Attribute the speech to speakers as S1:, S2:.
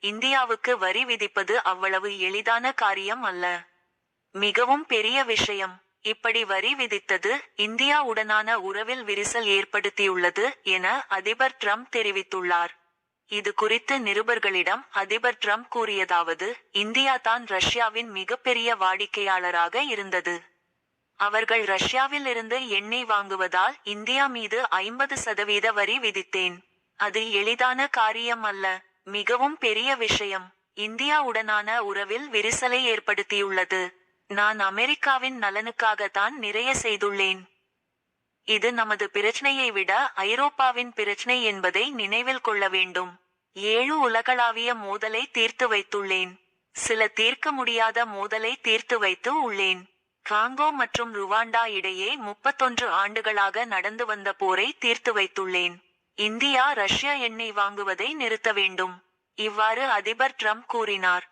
S1: இந்தியாவுக்கு வரி விதிப்பது அவ்வளவு எளிதான காரியம் அல்ல. மிகவும் பெரிய விஷயம். இப்படி வரி விதித்தது இந்தியாவுடனான உறவில் விரிசல் ஏற்படுத்தியுள்ளது என அதிபர் ட்ரம்ப் தெரிவித்துள்ளார். இது குறித்து நிருபர்களிடம் அதிபர் ட்ரம்ப் கூறியதாவது இந்தியா தான் ரஷ்யாவின் மிகப்பெரிய வாடிக்கையாளராக இருந்தது. அவர்கள் ரஷ்யாவில் இருந்து எண்ணெய் வாங்குவதால் இந்தியா மீது ஐம்பது சதவீத வரி விதித்தேன். அது எளிதான காரியம் அல்ல. மிகவும் பெரிய விஷயம். இந்தியாவுடனான உறவில் விரிசலை ஏற்படுத்தியுள்ளது. நான் அமெரிக்காவின் நலனுக்காகத்தான் நிறைய செய்துள்ளேன். இது நமது பிரச்சனையை விட ஐரோப்பாவின் பிரச்சனை என்பதை நினைவில் கொள்ள வேண்டும். ஏழு உலகளாவிய மோதலை தீர்த்து வைத்துள்ளேன். சில தீர்க்க முடியாத மோதலை தீர்த்து வைத்து உள்ளேன். காங்கோ மற்றும் ருவாண்டா இடையே முப்பத்தொன்று ஆண்டுகளாக நடந்து வந்த போரை தீர்த்து வைத்துள்ளேன். இந்தியா ரஷ்யா எண்ணெய் வாங்குவதை நிறுத்த வேண்டும். இவ்வாறு அதிபர் ட்ரம்ப் கூறினார்.